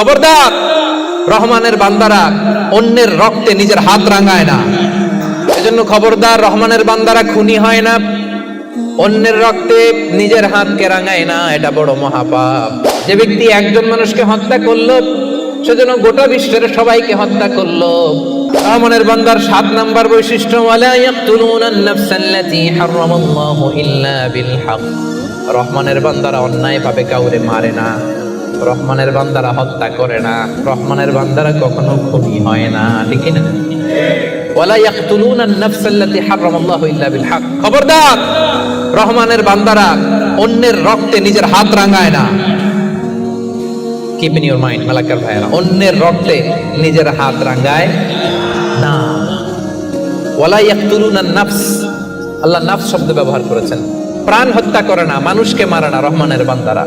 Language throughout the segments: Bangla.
খবরদার, রহমানের বান্দারা অন্যের রক্তে নিজের হাত রাঙায় না। এজন্য খবরদার, রহমানের বান্দারা খুনি হয় না। অন্যের রক্তে নিজের হাতকে রাঙায় না, এটা বড় মহাপাপ। যে ব্যক্তি একজন মানুষকে হত্যা করল সেজন্য গোটা বিশ্বের সবাইকে হত্যা করল। রহমানের বান্দার সাত নাম্বার বৈশিষ্ট্য রহমানের বান্দারা অন্যায় ভাবে কাউরে মারে না। রহমানের বান্দারা হত্যা করে না। রহমানের বান্দারা কখনো খুনি হয় না। ঠিক না খবরদার! রহমানের বান্দারা অন্যের রক্তে নিজের হাত রাঙায় না। কিপ ইন মাইন্ড মালাকার ভাইরা অন্যের রক্তে নিজের হাত রাঙায় না। নাফস আল্লাহ নাফস শব্দ ব্যবহার করেছেন। প্রাণ হত্যা করে না, মানুষকে মারে না রহমানের বান্দারা।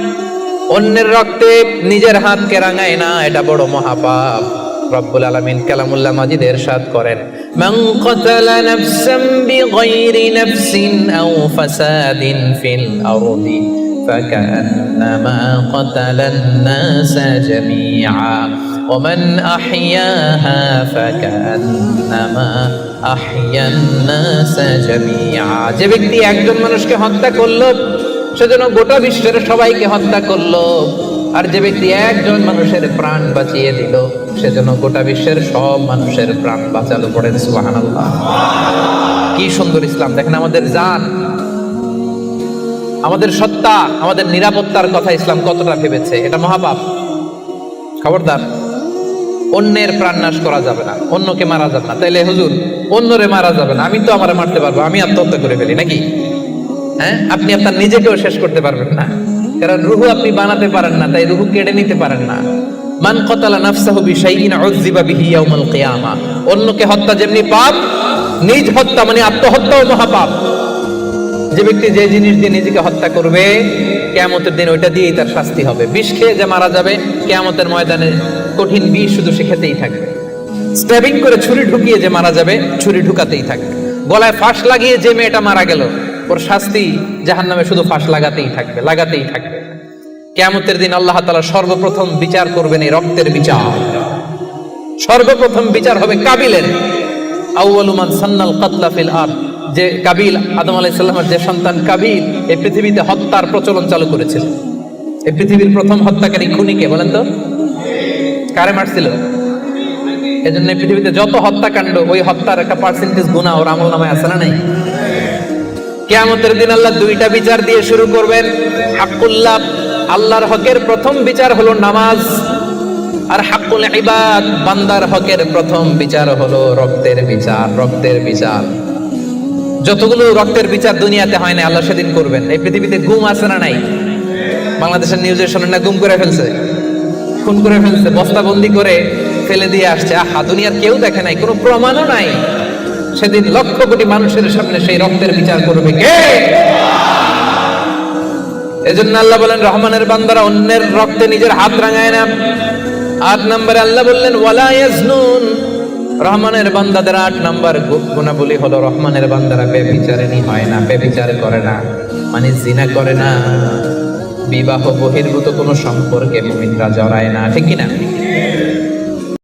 অন্যের রক্তে নিজের হাতকে রাঙায় না এটা বড় মহাপাপ রব্বুল আলামিন কালামুল্লাহ মাজিদ এরশাদ করেন মান কাতালা নাফসান বিগাইরি নাফসিন আও ফাসাদিন ফিল আরদি فكأنما قتل الناس جميعا ومن أحياها فكأنما أحيا الناس جميعا যে ব্যক্তি একজন মানুষকে হত্যা করলো সেজন্য গোটা বিশ্বের সবাইকে হত্যা করল। আর যে ব্যক্তি একজন মানুষের প্রাণ বাঁচিয়ে দিল, সেজন্য গোটা বিশ্বের সব মানুষের প্রাণ বাঁচালো পড়েন সুবহানাল্লাহ। কি সুন্দর ইসলাম। দেখেন আমাদের জান, আমাদের সত্তা, আমাদের নিরাপত্তার কথা ইসলাম কতটা ভেবেছে, এটা মহাপাপ। খবরদার, অন্যের প্রাণ নাশ করা যাবে না, অন্যকে মারা যাবে না। তাইলে হুজুর, অন্যরে মারা যাবে না, আমি তো আমার মারতে পারব, আমি আত্মহত্যা করে ফেলি, নাকি? হ্যাঁ? আপনি আপনার নিজেকেও শেষ করতে পারবেন না। কারণ রুহু আপনি বানাতে পারেন না, তাই রুহু কেড়ে নিতে পারেন না। মান অন্যকে হত্যা যেমনি পাপ, নিজ হত্যা মানে আত্মহত্যাও মহাপাপ। যে ব্যক্তি যে জিনিস দিয়ে নিজেকে হত্যা করবে, কেয়ামতের দিন ওইটা দিয়েই তার শাস্তি হবে। বিষ খেয়ে যে মারা যাবে, কেয়ামতের ময়দানে কঠিন বিষ শুধু সে খেতেই থাকবে। স্ট্যাবিং করে ছুরি ঢুকিয়ে যে মারা যাবে, ছুরি ঢুকাতেই থাকবে। গলায় ফাঁস লাগিয়ে যে মেয়েটা মারা গেল ওর শাস্তি জাহান নামে শুধু ফাঁস লাগাতেই থাকবে লাগাতেই থাকবে। কেয়ামতের দিন আল্লাহ তালা সর্বপ্রথম বিচার করবেন এই রক্তের বিচার। সর্বপ্রথম বিচার হবে কাবিলের। আউয়ালুমান সান্নাল কাতলা ফিল আর যে কাবিল আদম আলাইসাল্লামের যে সন্তান কাবিল, এই পৃথিবীতে হত্যার প্রচলন চালু করেছিল। এই পৃথিবীর প্রথম হত্যাকারী খুনিকে, বলেন তো? কারে মারছিল? এজন্য পৃথিবীতে যত হত্যাকাণ্ড, ওই হত্যার একটা পার্সেন্টেজ গুণা ওর আমল নামায় আছে না নাই? কেয়ামতের দিন আল্লাহ দুইটা বিচার দিয়ে শুরু করবেন। হাক্কুল্লাহ, আল্লাহর হকের প্রথম বিচার হলো নামাজ, আর হাক্কুল ইবাদ, বান্দার হকের প্রথম বিচার হলো রক্তের বিচার রক্তের বিচার। যতগুলো রক্তের বিচার দুনিয়াতে হয় না আল্লাহ সেদিন করবেন। এই পৃথিবীতে গুম আছে না নাই? বাংলাদেশের নিউজের শোনেন না গুম করে ফেলছে। খুন করে ফেলছে, বস্তাবন্দি করে ফেলে দিয়ে আসছে। আহা, দুনিয়ার কেউ দেখে নাই, কোনো প্রমাণও নাই। সেদিন লক্ষ কোটি মানুষের সামনে সেই রক্তের বিচার করবে কে? এজন্য আল্লাহ বলেন, রহমানের বান্দারা, অন্যের রক্তে নিজের হাত রাঙায় না। আট নম্বরে আল্লাহ বললেন, ওয়ালা ইয়াজনুন। রহমানের বান্দাদের আট নাম্বার গুণাবলী হলো, রহমানের বান্দারা বেবিচারিণী হয় না, বেবিচার করে না মানে জিনা করে না। বিবাহ বহির্ভূত কোনো সম্পর্কে মুমিনরা জড়ায় না, ঠিক কিনা?